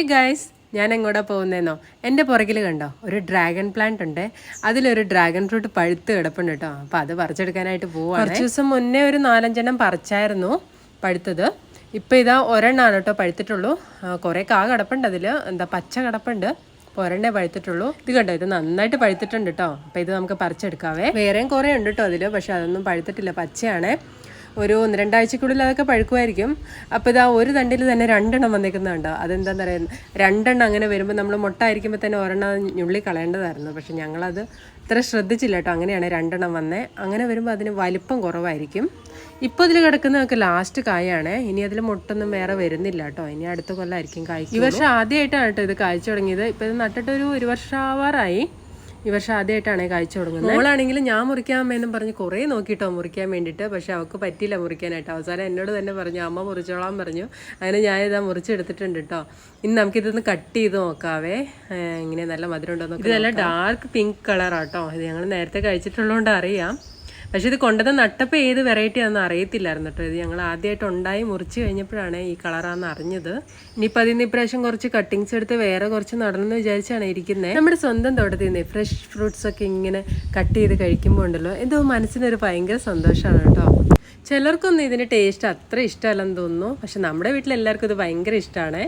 Hey guys ഞാൻ എങ്ങോട്ടാ പോകുന്നതെന്നോ എന്റെ പുറകിൽ കണ്ടോ? ഒരു ഡ്രാഗൺ പ്ലാന്റ് ഉണ്ട്. അതിലൊരു ഡ്രാഗൺ ഫ്രൂട്ട് പഴുത്ത് കിടപ്പുണ്ട് കേട്ടോ. അപ്പോൾ അത് പറിച്ചെടുക്കാനായിട്ട് പോവാണ്. കുറച്ച് ദിവസം മുന്നേ ഒരു നാലഞ്ചെണ്ണം പറിച്ചായിരുന്നു പഴുത്തത്. ഇപ്പം ഇതാ ഒരെണ്ണമാണ് കേട്ടോ പഴുത്തിട്ടുള്ളൂ. കുറേ കാ കിടപ്പുണ്ട് അതിൽ എന്താ പച്ച കിടപ്പുണ്ട്. ഒരെണ്ണേ പഴുത്തിട്ടുള്ളൂ. ഇത് കണ്ടോ? ഇത് നന്നായിട്ട് പഴുത്തിട്ടുണ്ട് കേട്ടോ. അപ്പോൾ ഇത് നമുക്ക് പറിച്ചെടുക്കാവേ. വേറെയും കുറേ ഉണ്ട് കേട്ടോ അതിൽ പക്ഷേ അതൊന്നും പഴുത്തിട്ടില്ല. പച്ചയാണേ. ഒരു ഒന്ന് രണ്ടാഴ്ചക്കുള്ളിൽ അതൊക്കെ പഴുക്കുമായിരിക്കും. അപ്പോൾ ഇതാ ഒരു തണ്ടിൽ തന്നെ രണ്ടെണ്ണം വന്നേക്കുന്നുണ്ടോ അതെന്താണെന്ന് പറയുന്നത് രണ്ടെണ്ണം അങ്ങനെ വരുമ്പോൾ നമ്മൾ മുട്ട ആയിരിക്കുമ്പോൾ തന്നെ ഒരെണ്ണം ഞുള്ളി കളയേണ്ടതായിരുന്നു പക്ഷെ ഞങ്ങളത് ഇത്ര ശ്രദ്ധിച്ചില്ല കേട്ടോ. അങ്ങനെയാണ് രണ്ടെണ്ണം വന്നേ. അങ്ങനെ വരുമ്പോൾ അതിന് വലിപ്പം കുറവായിരിക്കും. ഇപ്പോൾ ഇതിൽ കിടക്കുന്നതൊക്കെ ലാസ്റ്റ് കായാണ്. ഇനി അതിൽ മുട്ടൊന്നും വേറെ വരുന്നില്ല കേട്ടോ. ഇനി അടുത്ത കൊല്ലമായിരിക്കും കായ്ക്കും ഈ വർഷം ആദ്യമായിട്ടാണ് കേട്ടോ ഇത് കായ്ച്ചു തുടങ്ങിയത്. ഇപ്പോൾ ഇത് നട്ടിട്ടൊരു ഒരു വർഷം ആവാറായി ഈ വർഷം ആദ്യമായിട്ടാണ് കാഴ്ച തുടങ്ങുന്നത്. മോളാണെങ്കിൽ ഞാൻ മുറിക്കാമെന്നും പറഞ്ഞ് കുറേ നോക്കിയിട്ടോ മുറിക്കാൻ വേണ്ടിയിട്ട്. പക്ഷെ അവൾക്ക് പറ്റിയില്ല മുറിക്കാനായിട്ട്. അവസാനം എന്നോട് തന്നെ പറഞ്ഞു അമ്മ മുറിച്ചോളാൻ പറഞ്ഞു. അങ്ങനെ ഞാൻ ഇതാ മുറിച്ചെടുത്തിട്ടുണ്ട് കേട്ടോ ഇന്ന് നമുക്കിതൊന്ന് കട്ട് ചെയ്ത് നോക്കാവേ. ഇങ്ങനെ നല്ല മധുരം ഉണ്ടോ നോക്കി ഇത് നല്ല ഡാർക്ക് പിങ്ക് കളറാട്ടോ ഇത് ഞങ്ങൾ നേരത്തെ കഴിച്ചിട്ടുള്ളതുകൊണ്ട് അറിയാം. പക്ഷെ ഇത് കൊണ്ടുവന്ന നട്ടപ്പോൾ ഏത് വെറൈറ്റി ആണെന്ന് അറിയത്തില്ലായിരുന്നു കേട്ടോ. ഇത് ഞങ്ങൾ ആദ്യമായിട്ട് ഉണ്ടായി മുറിച്ച് കഴിഞ്ഞപ്പോഴാണ് ഈ കളറാണെന്ന് അറിഞ്ഞത്. ഇനിയിപ്പോൾ അതിൽ നിന്ന് ഇപ്രാവശ്യം കുറച്ച് കട്ടിങ്സ് എടുത്ത് വേറെ കുറച്ച് നടണമെന്ന് വിചാരിച്ചാണ് ഇരിക്കുന്നത് നമ്മുടെ സ്വന്തം തോട്ടത്തിൽ നിന്ന് ഫ്രഷ് ഫ്രൂട്ട്സ് ഒക്കെ ഇങ്ങനെ കട്ട് ചെയ്ത് കഴിക്കുമ്പോൾ ഉണ്ടല്ലോ എന്തോ മനസ്സിനൊരു ഭയങ്കര സന്തോഷമാണ് കേട്ടോ. ചിലർക്കൊന്നും ഇതിന്റെ ടേസ്റ്റ് അത്ര ഇഷ്ടമല്ലെന്ന് തോന്നുന്നു. പക്ഷെ നമ്മുടെ വീട്ടിൽ എല്ലാവർക്കും ഇത് ഭയങ്കര ഇഷ്ടമാണേ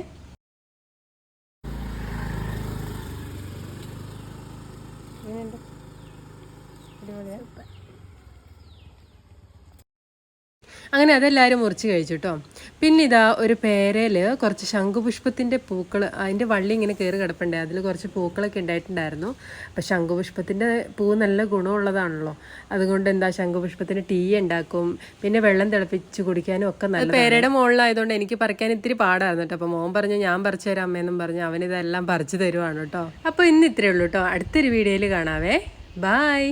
അങ്ങനെ അതെല്ലാവരും മുറിച്ച് കഴിച്ചു കേട്ടോ പിന്നെ ഇതാ ഒരു പേരയിൽ കുറച്ച് ശംഖുപുഷ്പത്തിന്റെ പൂക്കൾ അതിന്റെ വള്ളി ഇങ്ങനെ കയറി കിടപ്പുണ്ട്. അതിൽ കുറച്ച് പൂക്കളൊക്കെ ഉണ്ടായിട്ടുണ്ടായിരുന്നു. അപ്പം ശംഖുപുഷ്പത്തിന്റെ പൂ നല്ല ഗുണമുള്ളതാണല്ലോ. അതുകൊണ്ട് എന്താ ശംഖുപുഷ്പത്തിന് ടീ ഉണ്ടാക്കും. പിന്നെ വെള്ളം തിളപ്പിച്ച് കുടിക്കാനും ഒക്കെ നല്ല പേരയുടെ മുകളിലായതുകൊണ്ട് എനിക്ക് പറിക്കാൻ ഇത്തിരി പാടായിരുന്നു കേട്ടോ അപ്പോൾ മോൻ പറഞ്ഞു ഞാൻ പറിച്ചു തരാം അമ്മയെന്നും പറഞ്ഞു. അവനിതെല്ലാം പറിച്ചു തരുവാണ് കേട്ടോ അപ്പോൾ ഇന്ന് ഇത്രയേ ഉള്ളൂ കേട്ടോ അടുത്തൊരു വീഡിയോയിൽ കാണാവേ. ബായ്